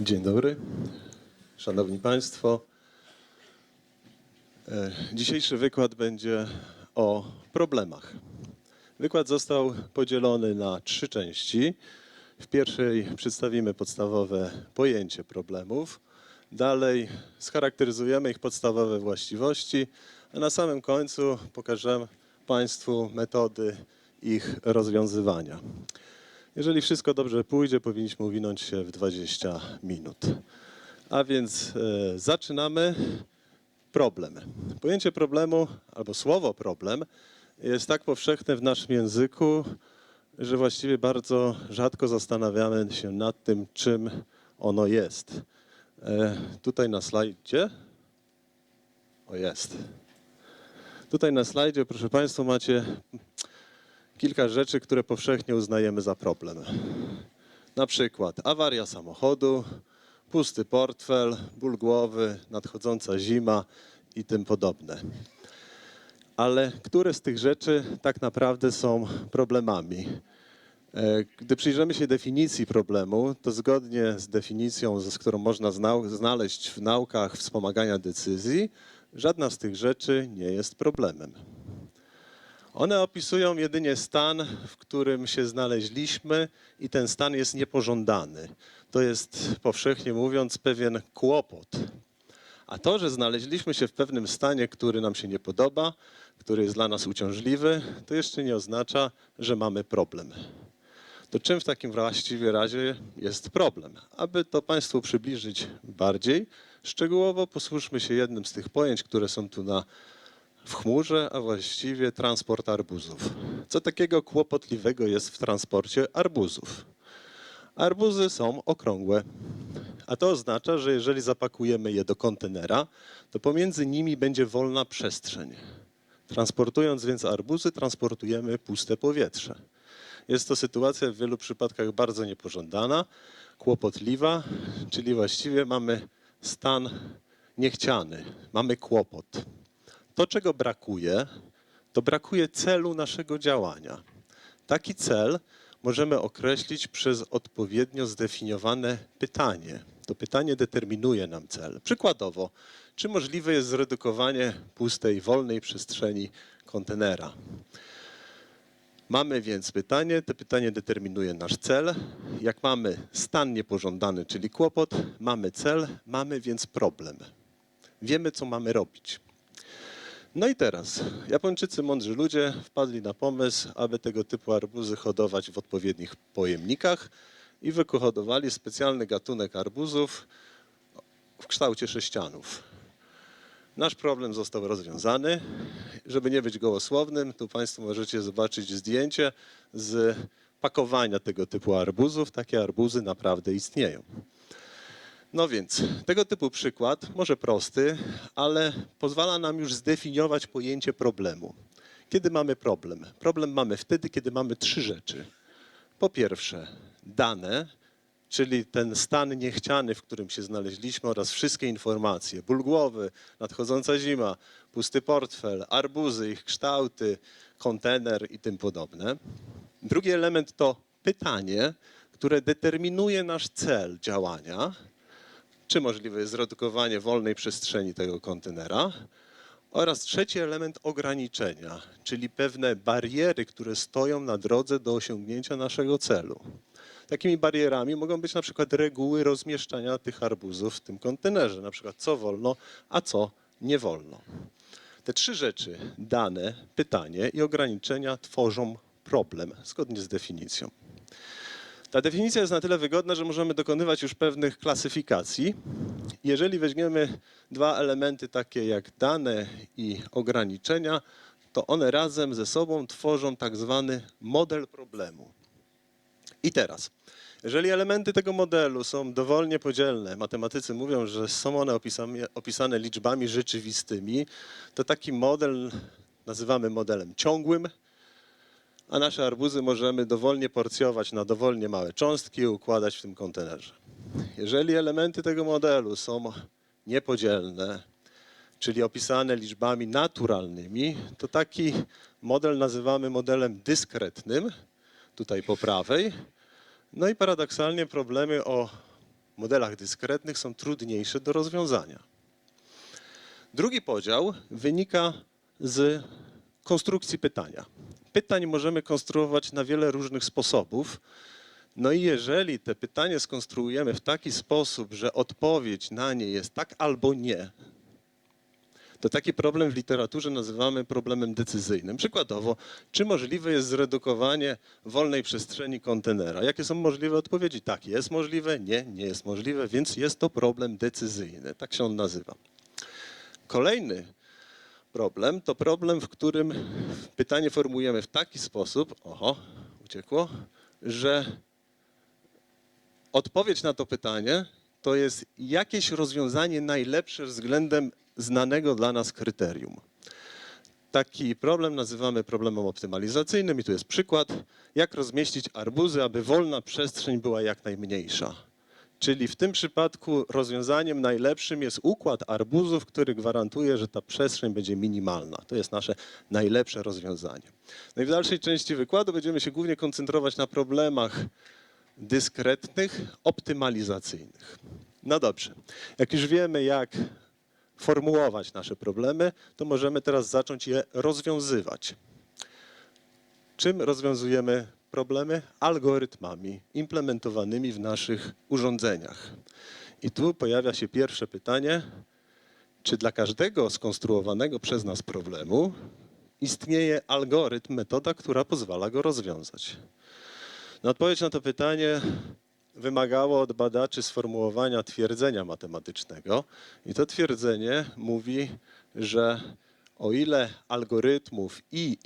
Dzień dobry, Szanowni Państwo. E, Dzisiejszy wykład będzie o problemach. Wykład został podzielony na trzy części. W pierwszej przedstawimy podstawowe pojęcie problemów. Dalej scharakteryzujemy ich podstawowe właściwości, a na samym końcu pokażę Państwu metody ich rozwiązywania. Jeżeli wszystko dobrze pójdzie, powinniśmy uwinąć się w 20 minut. A więc e, zaczynamy. Problem. Pojęcie problemu albo słowo problem jest tak powszechne w naszym języku, że właściwie bardzo rzadko zastanawiamy się nad tym, czym ono jest. E, tutaj na slajdzie. O jest. Tutaj na slajdzie, proszę Państwa, macie kilka rzeczy, które powszechnie uznajemy za problem. Na przykład awaria samochodu, pusty portfel, ból głowy, nadchodząca zima i tym podobne. Ale które z tych rzeczy tak naprawdę są problemami? E, Gdy przyjrzymy się definicji problemu, to zgodnie z definicją, z którą można zna- znaleźć w naukach wspomagania decyzji, żadna z tych rzeczy nie jest problemem. One opisują jedynie stan, w którym się znaleźliśmy i ten stan jest niepożądany. To jest, powszechnie mówiąc, pewien kłopot. A to, że znaleźliśmy się w pewnym stanie, który nam się nie podoba, który jest dla nas uciążliwy, to jeszcze nie oznacza, że mamy problem. To czym w takim właściwie razie jest problem? Aby to Państwu przybliżyć bardziej, szczegółowo posłuchmy się jednym z tych pojęć, które są tu na w chmurze, a właściwie transport arbuzów. Co takiego kłopotliwego jest w transporcie arbuzów? Arbuzy są okrągłe, a to oznacza, że jeżeli zapakujemy je do kontenera, to pomiędzy nimi będzie wolna przestrzeń. Transportując więc arbuzy, transportujemy puste powietrze. Jest to sytuacja w wielu przypadkach bardzo niepożądana, kłopotliwa, czyli właściwie mamy stan niechciany, mamy kłopot. To, czego brakuje, to brakuje celu naszego działania. Taki cel możemy określić przez odpowiednio zdefiniowane pytanie. To pytanie determinuje nam cel. Przykładowo, czy możliwe jest zredukowanie pustej, wolnej przestrzeni kontenera? Mamy więc pytanie, to pytanie determinuje nasz cel. Jak mamy stan niepożądany, czyli kłopot, mamy cel, mamy więc problem. Wiemy, co mamy robić. No i teraz, Japończycy, mądrzy ludzie, wpadli na pomysł, aby tego typu arbuzy hodować w odpowiednich pojemnikach i wyhodowali specjalny gatunek arbuzów w kształcie sześcianów. Nasz problem został rozwiązany. Żeby nie być gołosłownym, tu Państwo możecie zobaczyć zdjęcie z pakowania tego typu arbuzów. Takie arbuzy naprawdę istnieją. No więc, tego typu przykład, może prosty, ale pozwala nam już zdefiniować pojęcie problemu. Kiedy mamy problem? Problem mamy wtedy, kiedy mamy trzy rzeczy. Po pierwsze, dane, czyli ten stan niechciany, w którym się znaleźliśmy oraz wszystkie informacje. Ból głowy, nadchodząca zima, pusty portfel, arbuzy, ich kształty, kontener i tym podobne. Drugi element to pytanie, które determinuje nasz cel działania czy możliwe jest zredukowanie wolnej przestrzeni tego kontenera. Oraz trzeci element ograniczenia, czyli pewne bariery, które stoją na drodze do osiągnięcia naszego celu. Takimi barierami mogą być na przykład reguły rozmieszczania tych arbuzów w tym kontenerze, na przykład co wolno, a co nie wolno. Te trzy rzeczy, dane, pytanie i ograniczenia, tworzą problem zgodnie z definicją. Ta definicja jest na tyle wygodna, że możemy dokonywać już pewnych klasyfikacji. Jeżeli weźmiemy dwa elementy takie jak dane i ograniczenia, to one razem ze sobą tworzą tak zwany model problemu. I teraz, jeżeli elementy tego modelu są dowolnie podzielne, matematycy mówią, że są one opisane, opisane liczbami rzeczywistymi, to taki model nazywamy modelem ciągłym, a nasze arbuzy możemy dowolnie porcjować na dowolnie małe cząstki i układać w tym kontenerze. Jeżeli elementy tego modelu są niepodzielne, czyli opisane liczbami naturalnymi, to taki model nazywamy modelem dyskretnym, tutaj po prawej. No i paradoksalnie problemy o modelach dyskretnych są trudniejsze do rozwiązania. Drugi podział wynika z konstrukcji pytania. Pytań możemy konstruować na wiele różnych sposobów. No i jeżeli te pytanie skonstruujemy w taki sposób, że odpowiedź na nie jest tak albo nie, to taki problem w literaturze nazywamy problemem decyzyjnym. Przykładowo, czy możliwe jest zredukowanie wolnej przestrzeni kontenera? Jakie są możliwe odpowiedzi? Tak, jest możliwe, nie, nie jest możliwe, więc jest to problem decyzyjny. Tak się on nazywa. Kolejny problem to problem, w którym pytanie formułujemy w taki sposób, oho, uciekło, że odpowiedź na to pytanie to jest jakieś rozwiązanie najlepsze względem znanego dla nas kryterium. Taki problem nazywamy problemem optymalizacyjnym i tu jest przykład, jak rozmieścić arbuzy, aby wolna przestrzeń była jak najmniejsza. Czyli w tym przypadku rozwiązaniem najlepszym jest układ arbuzów, który gwarantuje, że ta przestrzeń będzie minimalna. To jest nasze najlepsze rozwiązanie. No i w dalszej części wykładu będziemy się głównie koncentrować na problemach dyskretnych, optymalizacyjnych. No dobrze, jak już wiemy, jak formułować nasze problemy, to możemy teraz zacząć je rozwiązywać. Czym rozwiązujemy problemy? Algorytmami implementowanymi w naszych urządzeniach. I tu pojawia się pierwsze pytanie, czy dla każdego skonstruowanego przez nas problemu istnieje algorytm, metoda, która pozwala go rozwiązać? No, odpowiedź na to pytanie wymagało od badaczy sformułowania twierdzenia matematycznego. I to twierdzenie mówi, że o ile algorytmów i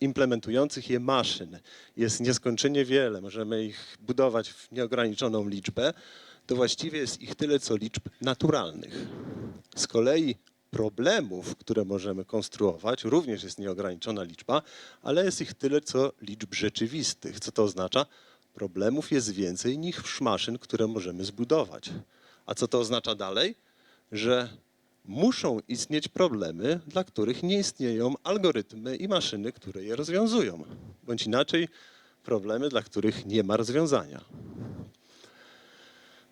implementujących je maszyn jest nieskończenie wiele, możemy ich budować w nieograniczoną liczbę, to właściwie jest ich tyle, co liczb naturalnych. Z kolei problemów, które możemy konstruować, również jest nieograniczona liczba, ale jest ich tyle, co liczb rzeczywistych. Co to oznacza? Problemów jest więcej niż maszyn, które możemy zbudować. A co to oznacza dalej? Że muszą istnieć problemy, dla których nie istnieją algorytmy i maszyny, które je rozwiązują. Bądź inaczej, problemy, dla których nie ma rozwiązania.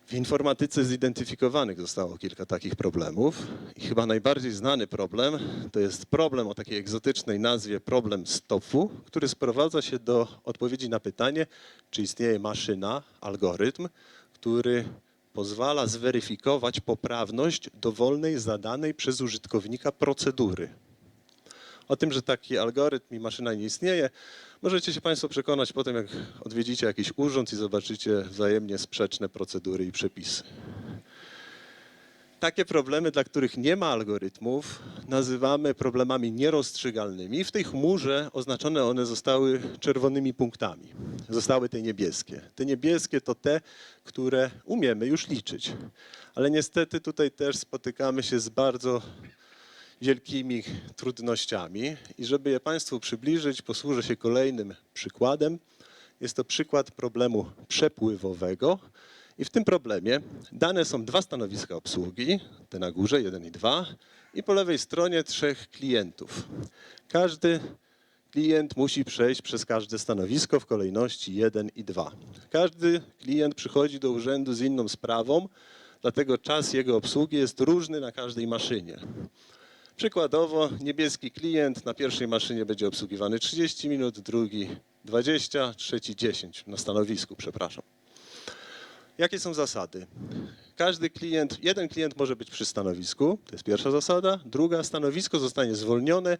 W informatyce zidentyfikowanych zostało kilka takich problemów i chyba najbardziej znany problem to jest problem o takiej egzotycznej nazwie problem stopu, który sprowadza się do odpowiedzi na pytanie, czy istnieje maszyna, algorytm, który pozwala zweryfikować poprawność dowolnej zadanej przez użytkownika procedury. O tym, że taki algorytm i maszyna nie istnieje, możecie się Państwo przekonać potem, jak odwiedzicie jakiś urząd i zobaczycie wzajemnie sprzeczne procedury i przepisy. Takie problemy, dla których nie ma algorytmów, nazywamy problemami nierozstrzygalnymi. W tej chmurze oznaczone one zostały czerwonymi punktami. Zostały te niebieskie. Te niebieskie to te, które umiemy już liczyć. Ale niestety tutaj też spotykamy się z bardzo wielkimi trudnościami i żeby je Państwu przybliżyć, posłużę się kolejnym przykładem. Jest to przykład problemu przepływowego. I w tym problemie dane są dwa stanowiska obsługi, te na górze, jeden i dwa, i po lewej stronie trzech klientów. Każdy klient musi przejść przez każde stanowisko w kolejności 1 i 2. Każdy klient przychodzi do urzędu z inną sprawą, dlatego czas jego obsługi jest różny na każdej maszynie. Przykładowo niebieski klient na pierwszej maszynie będzie obsługiwany 30 minut, drugi 20, trzeci 10 na stanowisku, przepraszam. Jakie są zasady? Każdy klient, jeden klient może być przy stanowisku, to jest pierwsza zasada. Druga, stanowisko zostanie zwolnione,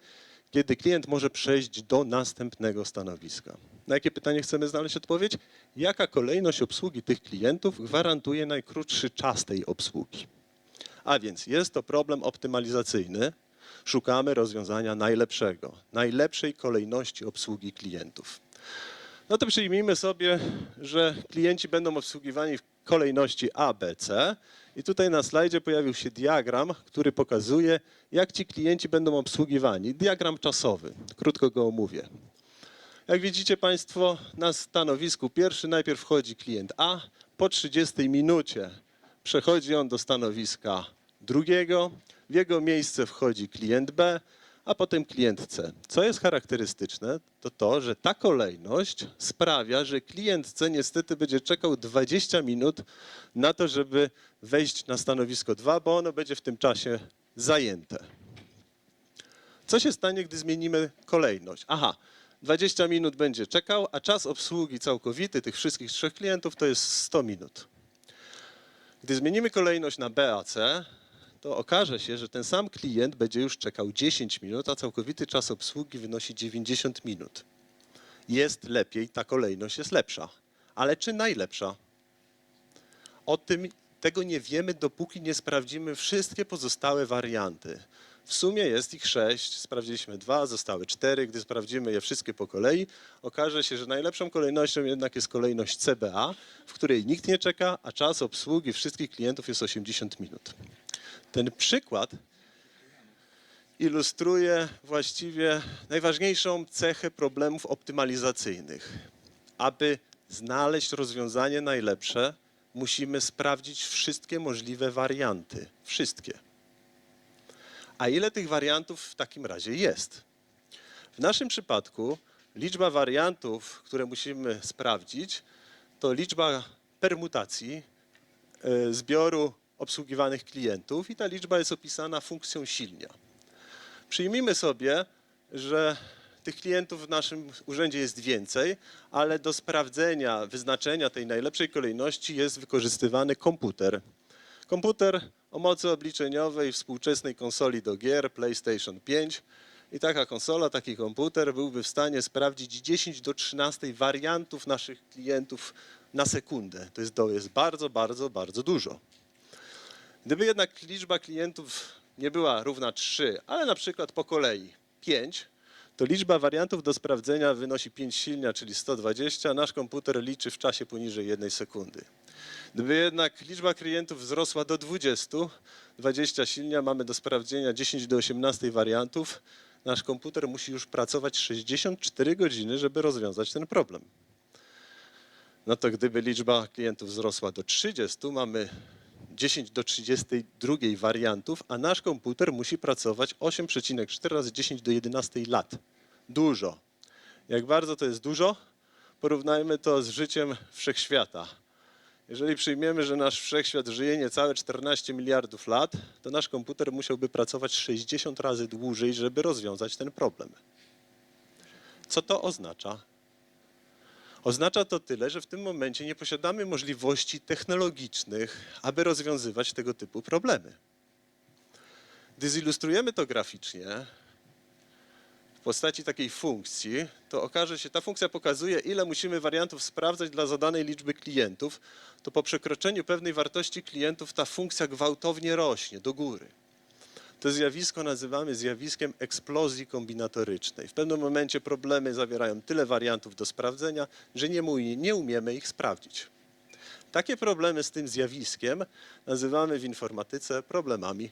kiedy klient może przejść do następnego stanowiska. Na jakie pytanie chcemy znaleźć odpowiedź? Jaka kolejność obsługi tych klientów gwarantuje najkrótszy czas tej obsługi? A więc jest to problem optymalizacyjny. Szukamy rozwiązania najlepszego, najlepszej kolejności obsługi klientów. No to przyjmijmy sobie, że klienci będą obsługiwani w kolejności A, B, C. I tutaj na slajdzie pojawił się diagram, który pokazuje, jak ci klienci będą obsługiwani. Diagram czasowy. Krótko go omówię. Jak widzicie Państwo, na stanowisku pierwszy najpierw wchodzi klient A, po 30 minucie przechodzi on do stanowiska drugiego, w jego miejsce wchodzi klient B, a potem klient C. Co jest charakterystyczne, to to, że ta kolejność sprawia, że klient C niestety będzie czekał 20 minut na to, żeby wejść na stanowisko 2, bo ono będzie w tym czasie zajęte. Co się stanie, gdy zmienimy kolejność? Aha, 20 minut będzie czekał, a czas obsługi całkowity tych wszystkich trzech klientów to jest 100 minut. Gdy zmienimy kolejność na BAC, to okaże się, że ten sam klient będzie już czekał 10 minut, a całkowity czas obsługi wynosi 90 minut. Jest lepiej, ta kolejność jest lepsza. Ale czy najlepsza? O tym tego nie wiemy, dopóki nie sprawdzimy wszystkie pozostałe warianty. W sumie jest ich sześć, sprawdziliśmy dwa, zostały cztery. Gdy sprawdzimy je wszystkie po kolei, okaże się, że najlepszą kolejnością jednak jest kolejność CBA, w której nikt nie czeka, a czas obsługi wszystkich klientów jest 80 minut. Ten przykład ilustruje właściwie najważniejszą cechę problemów optymalizacyjnych. Aby znaleźć rozwiązanie najlepsze, musimy sprawdzić wszystkie możliwe warianty. Wszystkie. A ile tych wariantów w takim razie jest? W naszym przypadku liczba wariantów, które musimy sprawdzić, to liczba permutacji e, zbioru obsługiwanych klientów i ta liczba jest opisana funkcją silnia. Przyjmijmy sobie, że tych klientów w naszym urzędzie jest więcej, ale do sprawdzenia, wyznaczenia tej najlepszej kolejności jest wykorzystywany komputer. Komputer o mocy obliczeniowej współczesnej konsoli do gier PlayStation 5 i taka konsola, taki komputer byłby w stanie sprawdzić 10 do 13 wariantów naszych klientów na sekundę. To jest, to jest bardzo, bardzo, bardzo dużo. Gdyby jednak liczba klientów nie była równa 3, ale na przykład po kolei 5, to liczba wariantów do sprawdzenia wynosi 5 silnia, czyli 120. Nasz komputer liczy w czasie poniżej 1 sekundy. Gdyby jednak liczba klientów wzrosła do 20, 20 silnia, mamy do sprawdzenia 10 do 18 wariantów, nasz komputer musi już pracować 64 godziny, żeby rozwiązać ten problem. No to gdyby liczba klientów wzrosła do 30, mamy 10 do 32 wariantów, a nasz komputer musi pracować 8,4 razy 10 do 11 lat. Dużo. Jak bardzo to jest dużo? Porównajmy to z życiem wszechświata. Jeżeli przyjmiemy, że nasz wszechświat żyje niecałe 14 miliardów lat, to nasz komputer musiałby pracować 60 razy dłużej, żeby rozwiązać ten problem. Co to oznacza? Oznacza to tyle, że w tym momencie nie posiadamy możliwości technologicznych, aby rozwiązywać tego typu problemy. Gdy zilustrujemy to graficznie w postaci takiej funkcji, to okaże się, ta funkcja pokazuje, ile musimy wariantów sprawdzać dla zadanej liczby klientów, to po przekroczeniu pewnej wartości klientów ta funkcja gwałtownie rośnie do góry. To zjawisko nazywamy zjawiskiem eksplozji kombinatorycznej. W pewnym momencie problemy zawierają tyle wariantów do sprawdzenia, że nie, nie umiemy ich sprawdzić. Takie problemy z tym zjawiskiem nazywamy w informatyce problemami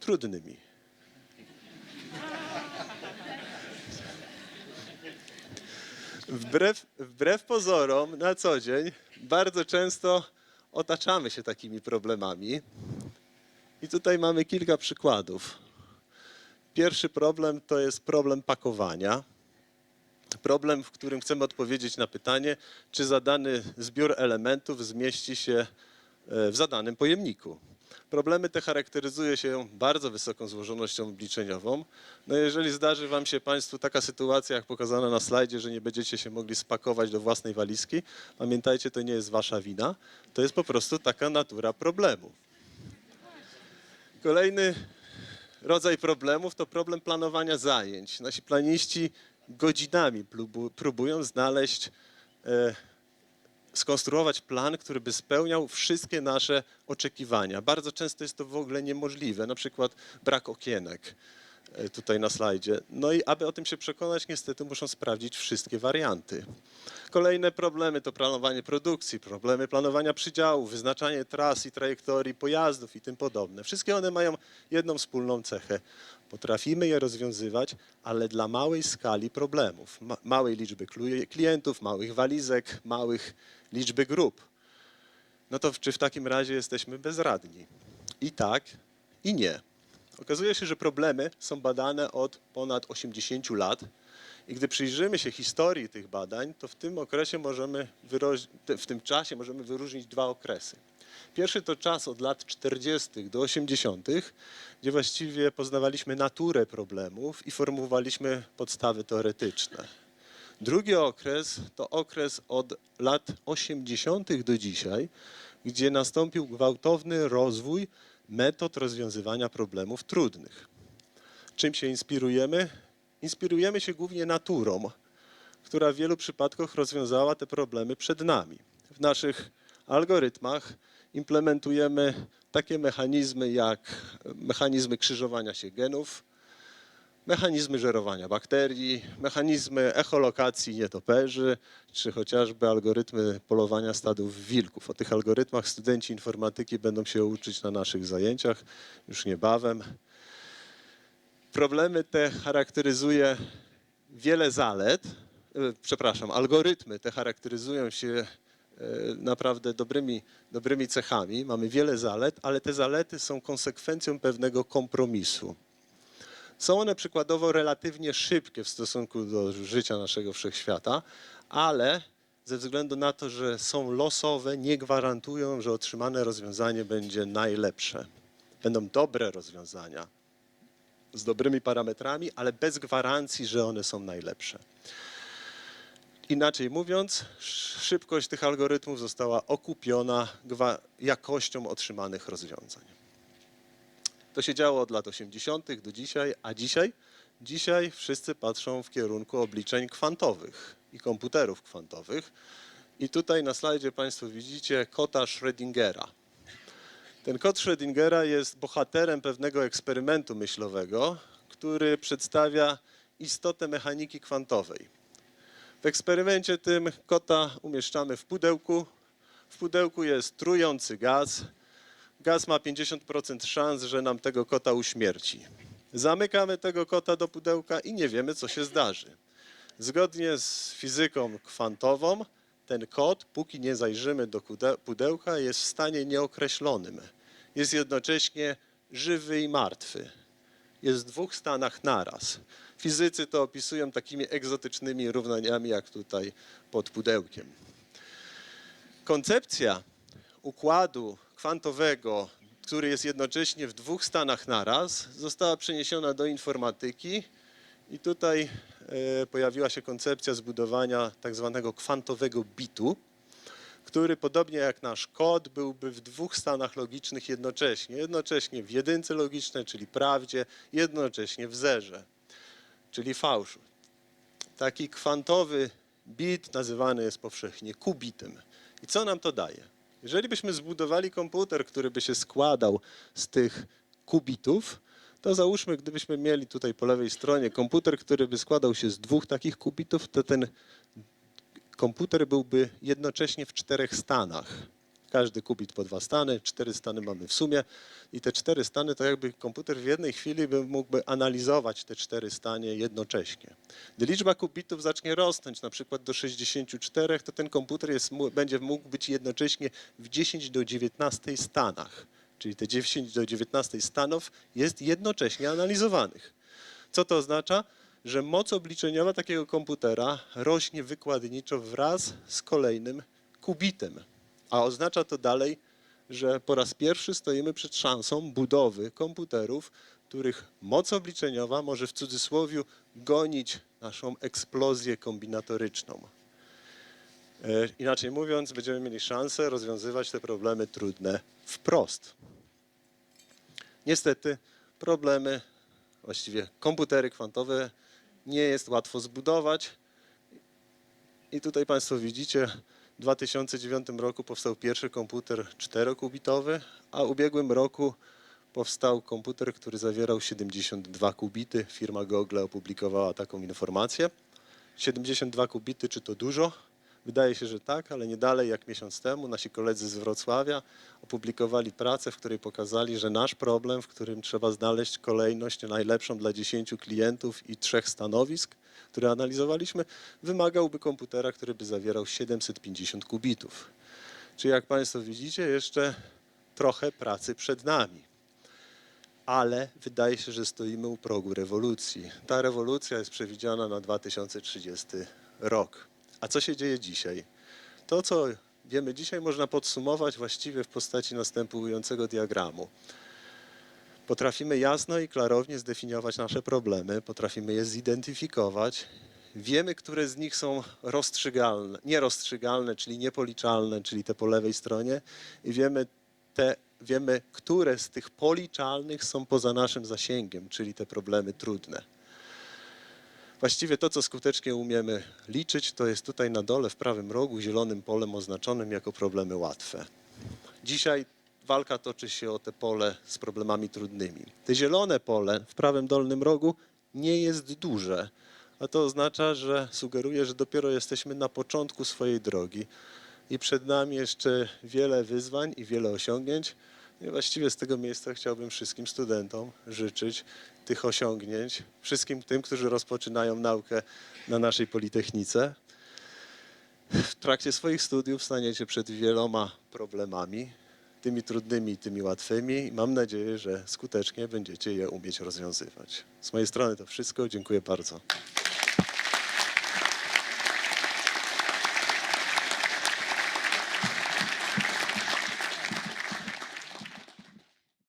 trudnymi. Wbrew, wbrew pozorom, na co dzień bardzo często otaczamy się takimi problemami. I tutaj mamy kilka przykładów. Pierwszy problem to jest problem pakowania. Problem, w którym chcemy odpowiedzieć na pytanie, czy zadany zbiór elementów zmieści się e, w zadanym pojemniku. Problemy te charakteryzuje się bardzo wysoką złożonością obliczeniową. No jeżeli zdarzy Wam się Państwu taka sytuacja, jak pokazana na slajdzie, że nie będziecie się mogli spakować do własnej walizki, pamiętajcie, to nie jest Wasza wina, to jest po prostu taka natura problemu. Kolejny rodzaj problemów to problem planowania zajęć. Nasi planiści godzinami próbu- próbują znaleźć, e, skonstruować plan, który by spełniał wszystkie nasze oczekiwania. Bardzo często jest to w ogóle niemożliwe, na przykład brak okienek tutaj na slajdzie. No i aby o tym się przekonać, niestety muszą sprawdzić wszystkie warianty. Kolejne problemy to planowanie produkcji, problemy planowania przydziału, wyznaczanie tras i trajektorii pojazdów i tym podobne. Wszystkie one mają jedną wspólną cechę. Potrafimy je rozwiązywać, ale dla małej skali problemów, ma małej liczby klientów, małych walizek, małych liczby grup. No to czy w takim razie jesteśmy bezradni? I tak, i nie. Okazuje się, że problemy są badane od ponad 80 lat i gdy przyjrzymy się historii tych badań, to w tym okresie możemy w tym czasie możemy wyróżnić dwa okresy. Pierwszy to czas od lat 40. do 80., gdzie właściwie poznawaliśmy naturę problemów i formułowaliśmy podstawy teoretyczne. Drugi okres to okres od lat 80. do dzisiaj, gdzie nastąpił gwałtowny rozwój metod rozwiązywania problemów trudnych. Czym się inspirujemy? Inspirujemy się głównie naturą, która w wielu przypadkach rozwiązała te problemy przed nami. W naszych algorytmach implementujemy takie mechanizmy jak mechanizmy krzyżowania się genów, mechanizmy żerowania bakterii, mechanizmy echolokacji nietoperzy, czy chociażby algorytmy polowania stadów wilków. O tych algorytmach studenci informatyki będą się uczyć na naszych zajęciach już niebawem. Problemy te charakteryzuje wiele zalet, e, przepraszam, algorytmy te charakteryzują się e, naprawdę dobrymi, dobrymi cechami. Mamy wiele zalet, ale te zalety są konsekwencją pewnego kompromisu. Są one przykładowo relatywnie szybkie w stosunku do życia naszego wszechświata, ale ze względu na to, że są losowe, nie gwarantują, że otrzymane rozwiązanie będzie najlepsze. Będą dobre rozwiązania z dobrymi parametrami, ale bez gwarancji, że one są najlepsze. Inaczej mówiąc, sz- szybkość tych algorytmów została okupiona jakością otrzymanych rozwiązań. To się działo od lat 80. do dzisiaj, a dzisiaj? Dzisiaj wszyscy patrzą w kierunku obliczeń kwantowych i komputerów kwantowych. I tutaj na slajdzie Państwo widzicie kota Schrödingera. Ten kot Schrödingera jest bohaterem pewnego eksperymentu myślowego, który przedstawia istotę mechaniki kwantowej. W eksperymencie tym kota umieszczamy w pudełku. W pudełku jest trujący gaz. Gaz ma 50% szans, że nam tego kota uśmierci. Zamykamy tego kota do pudełka i nie wiemy, co się zdarzy. Zgodnie z fizyką kwantową, ten kot, póki nie zajrzymy do pudełka, jest w stanie nieokreślonym. Jest jednocześnie żywy i martwy. Jest w dwóch stanach naraz. Fizycy to opisują takimi egzotycznymi równaniami, jak tutaj pod pudełkiem. Koncepcja układu kwantowego, który jest jednocześnie w dwóch stanach naraz, została przeniesiona do informatyki i tutaj e, pojawiła się koncepcja zbudowania tak zwanego kwantowego bitu, który podobnie jak nasz kod byłby w dwóch stanach logicznych jednocześnie. Jednocześnie w jedynce logicznej, czyli prawdzie, jednocześnie w zerze, czyli fałszu. Taki kwantowy bit nazywany jest powszechnie kubitem. I co nam to daje? Jeżeli byśmy zbudowali komputer, który by się składał z tych kubitów, to załóżmy, gdybyśmy mieli tutaj po lewej stronie komputer, który by składał się z dwóch takich kubitów, to ten komputer byłby jednocześnie w czterech stanach. Każdy kubit po dwa stany, cztery stany mamy w sumie i te cztery stany to jakby komputer w jednej chwili by mógłby analizować te cztery stanie jednocześnie. Gdy liczba kubitów zacznie rosnąć na przykład do 64, to ten komputer jest, będzie mógł być jednocześnie w 10 do 19 stanach. Czyli te 10 do 19 stanów jest jednocześnie analizowanych. Co to oznacza? Że moc obliczeniowa takiego komputera rośnie wykładniczo wraz z kolejnym kubitem. A oznacza to dalej, że po raz pierwszy stoimy przed szansą budowy komputerów, których moc obliczeniowa może w cudzysłowie gonić naszą eksplozję kombinatoryczną. E, Inaczej mówiąc, będziemy mieli szansę rozwiązywać te problemy trudne wprost. Niestety problemy, właściwie komputery kwantowe nie jest łatwo zbudować. I tutaj Państwo widzicie, 2009 roku powstał pierwszy komputer czterokubitowy, a w ubiegłym roku powstał komputer, który zawierał 72 kubity. Firma Google opublikowała taką informację. 72 kubity, czy to dużo? Wydaje się, że tak, ale nie dalej jak miesiąc temu nasi koledzy z Wrocławia opublikowali pracę, w której pokazali, że nasz problem, w którym trzeba znaleźć kolejność najlepszą dla 10 klientów i trzech stanowisk, które analizowaliśmy, wymagałby komputera, który by zawierał 750 kubitów. Czyli jak Państwo widzicie, jeszcze trochę pracy przed nami. ale wydaje się, że stoimy u progu rewolucji. Ta rewolucja jest przewidziana na 2030 rok. A co się dzieje dzisiaj? To, co wiemy dzisiaj, można podsumować właściwie w postaci następującego diagramu. Potrafimy jasno i klarownie zdefiniować nasze problemy, potrafimy je zidentyfikować. Wiemy, które z nich są rozstrzygalne, nierozstrzygalne, czyli niepoliczalne, czyli te po lewej stronie, i wiemy, te, wiemy, które z tych policzalnych są poza naszym zasięgiem, czyli te problemy trudne. Właściwie to, co skutecznie umiemy liczyć, to jest tutaj na dole w prawym rogu zielonym polem oznaczonym jako problemy łatwe. Dzisiaj walka toczy się o te pole z problemami trudnymi. Te zielone pole w prawym dolnym rogu nie jest duże, a to oznacza, że sugeruje, że dopiero jesteśmy na początku swojej drogi i przed nami jeszcze wiele wyzwań i wiele osiągnięć. I właściwie z tego miejsca chciałbym wszystkim studentom życzyć tych osiągnięć, wszystkim tym, którzy rozpoczynają naukę na naszej Politechnice. W trakcie swoich studiów staniecie przed wieloma problemami, tymi trudnymi i tymi łatwymi i mam nadzieję, że skutecznie będziecie je umieć rozwiązywać. Z mojej strony to wszystko. Dziękuję bardzo.